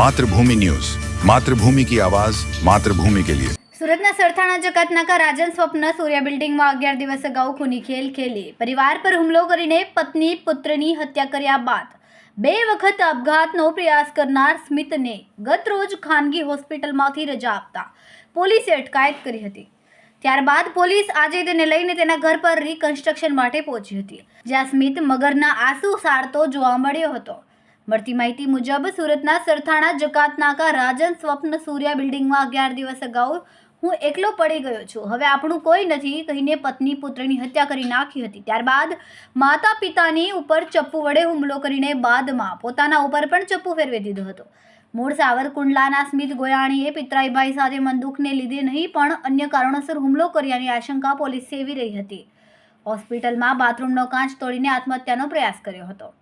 Mathrubhumi news. Mathrubhumi કી આવાજ, માતૃભૂમિ કે લિયે. સુરતના સરથાણા જકાતનાકા રાજન સ્વપ્ન સૂર્ય બિલ્ડિંગમાં અગિયાર દિવસ અગાઉ ખૂની ખેલ ખેલી. પરિવાર પર હુમલો કરીને પત્ની, પુત્રની હત્યા કર્યા બાદ. બે વખત આપઘાતનો પ્રયાસ કરનાર સ્મિતને ગત રોજ ખાનગી હોસ્પિટલમાંથી રજા આપતા પોલીસે અટકાયત કરી હતી. ત્યારબાદ પોલીસ આજે તેને લઈને તેના ઘર પર રિકન્સ્ટ્રક્શન માટે પહોંચી હતી, જ્યાં સ્મિત મગરના આંસુ સારતો જોવા મળ્યો હતો. મળતી માહિતી મુજબ સુરતના સરથાણા, જકાતનાકા, રાજન, સ્વપ્ન, સૂર્યા બિલ્ડિંગમાં અગિયાર દિવસ અગાઉ હું એકલો પડી ગયો છું. હવે આપણું કોઈ નથી કહીને પત્ની પુત્રની હત્યા કરી નાખી હતી. ત્યારબાદ માતા પિતાની ઉપર ચપ્પુ વડે હુમલો કરીને બાદમાં પોતાના ઉપર પણ ચપ્પુ ફેરવી દીધો હતો. મૂળ સાવરકુંડલાના સ્મિત ગોયાણીએ પિતરાઈભાઈ સાથે મંદુકને લીધે નહીં, પણ અન્ય કારણોસર હુમલો કર્યાની આશંકા પોલીસ સેવી રહી હતી. હોસ્પિટલમાં બાથરૂમનો કાચ તોડીને આત્મહત્યાનો પ્રયાસ કર્યો હતો.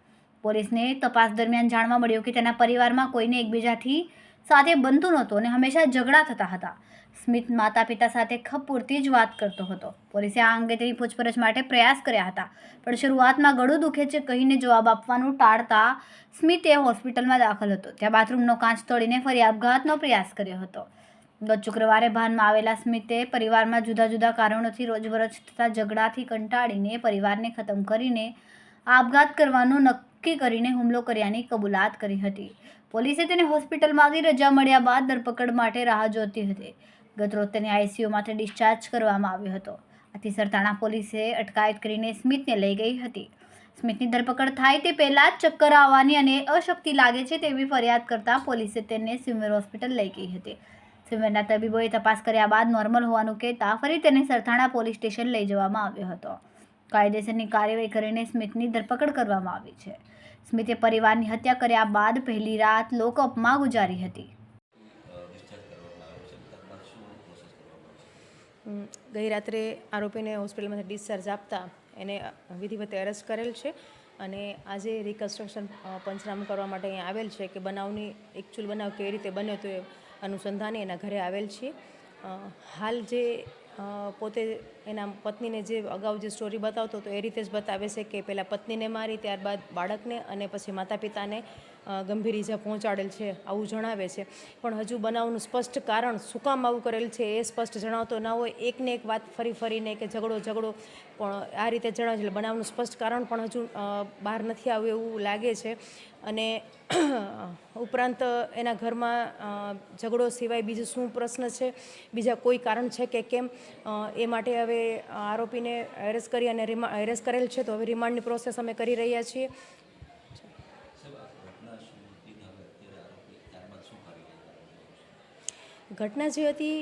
પોલીસને તપાસ દરમિયાન જાણવા મળ્યું કે તેના પરિવારમાં કોઈને એકબીજાથી સાથે બનતું નહોતું અને હંમેશા ઝઘડા થતા હતા. સ્મિત માતા પિતા સાથે ખપ પૂરતી જ વાત કરતો હતો. પોલીસે આ અંગે તેની પૂછપરછ માટે પ્રયાસ કર્યા હતા, પણ શરૂઆતમાં ગળું દુખે છે કહીને જવાબ આપવાનું ટાળતા સ્મિતે હોસ્પિટલમાં દાખલ હતો. ત્યાં બાથરૂમનો કાચ તોડીને ફરી આપઘાતનો પ્રયાસ કર્યો હતો. ગત શુક્રવારે ભાનમાં આવેલા સ્મિતે પરિવારમાં જુદા જુદા કારણોથી રોજબરોજ થતા ઝઘડાથી કંટાળીને પરિવારને ખતમ કરીને આપઘાત કરવાનું નક્કી કરીને હુમલો કર્યાની કબૂલાત કરી હતી. પોલીસે તેને હોસ્પિટલમાંથી રજા મળ્યા બાદ ધરપકડ માટે રાહ જોતી હતી. ગતરોજ તેને આઈસીયુમાંથી ડિસ્ચાર્જ કરવામાં આવ્યો હતો. આથી સરતાણા પોલીસે અટકાયત કરીને સ્મિતને લઈ ગઈ હતી. સ્મિતની ધરપકડ થાય તે પહેલાં જ ચક્કર આવવાની અને અશક્તિ લાગે છે તેવી ફરિયાદ કરતાં પોલીસે તેને સિમર હોસ્પિટલ લઈ ગઈ હતી. સિમરના તબીબોએ તપાસ કર્યા બાદ નોર્મલ હોવાનું કહેતા ફરી તેને સરથાણા પોલીસ સ્ટેશન લઈ જવામાં આવ્યો હતો. કાયદેસરની કાર્યવાહી કરીને સ્મિથની ધરપકડ કરવામાં આવી છે. સ્મિથે પરિવારની હત્યા કર્યા બાદ પહેલી રાત લોકઅપમાં ગુજારી હતી. ગઈ રાત્રે આરોપીને હોસ્પિટલમાંથી ડિસ્ચાર્જ આપતા એને વિધિવત એરેસ્ટ કરેલ છે અને આજે રિકન્સ્ટ્રક્શન પંચનામું કરવા માટે અહીંયા આવેલ છે કે બનાવની એકચ્યુઅલ બનાવ કેવી રીતે બન્યો તો એ અનુસંધાને એના ઘરે આવેલ છે. હાલ જે પોતે એના પત્નીને જે અગાઉ જે સ્ટોરી બતાવતો તો એ રીતે જ બતાવે છે કે પહેલાં પત્નીને મારી, ત્યારબાદ બાળકને અને પછી માતા પિતાને ગંભીર ઈજા પહોંચાડેલ છે આવું જણાવે છે. પણ હજુ બનાવનું સ્પષ્ટ કારણ શું કામ આવું કરેલ છે એ સ્પષ્ટ જણાવતો ના હોય. એકને એક વાત ફરી ફરીને કે ઝઘડો ઝઘડો, પણ આ રીતે જણાવે છે. બનાવનું સ્પષ્ટ કારણ પણ હજુ બહાર નથી આવ્યું એવું લાગે છે. અને ઉપરાંત એના ઘરમાં ઝઘડો સિવાય બીજું શું પ્રશ્ન છે? બીજા કોઈ કારણ છે કે કેમ? એ માટે હવે આરોપીને એરેસ્ટ કરી અને રિમા એરેસ્ટ કરેલ છે, તો હવે રિમાન્ડની પ્રોસેસ અમે કરી રહ્યા છીએ. ઘટના જે હતી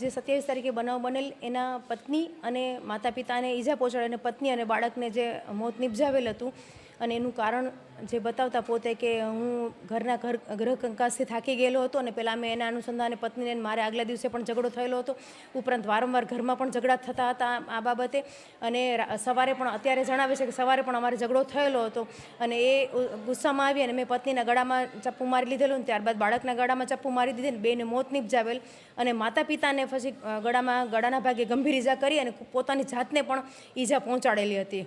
જે સત્યાવીસ તારીખે બનાવ બનેલ, એના પત્ની અને માતા પિતાને ઈજા પહોંચાડી અને પત્ની અને બાળકને જે મોત નિપજાવેલ હતું અને એનું કારણ જે બતાવતા પોતે કે હું ઘરના ઘર ગ્રહ કંકાસથી થાકી ગયેલો હતો અને પહેલાં મેં એના અનુસંધાને પત્નીને મારે આગલા દિવસે પણ ઝઘડો થયેલો હતો. ઉપરાંત વારંવાર ઘરમાં પણ ઝઘડા થતા હતા આ બાબતે. અને સવારે પણ અત્યારે જણાવે છે કે સવારે પણ અમારે ઝઘડો થયેલો હતો. અને એ ગુસ્સામાં આવી અને મેં પત્નીના ગળામાં ચપ્પુ મારી લીધેલું અને ત્યારબાદ બાળકના ગળામાં ચપ્પુ મારી દીધી ને બેને મોત નિપજાવેલ. અને માતા પિતાને પછી ગળામાં, ગળાના ભાગે ગંભીર ઈજા કરી અને પોતાની જાતને પણ ઈજા પહોંચાડેલી હતી.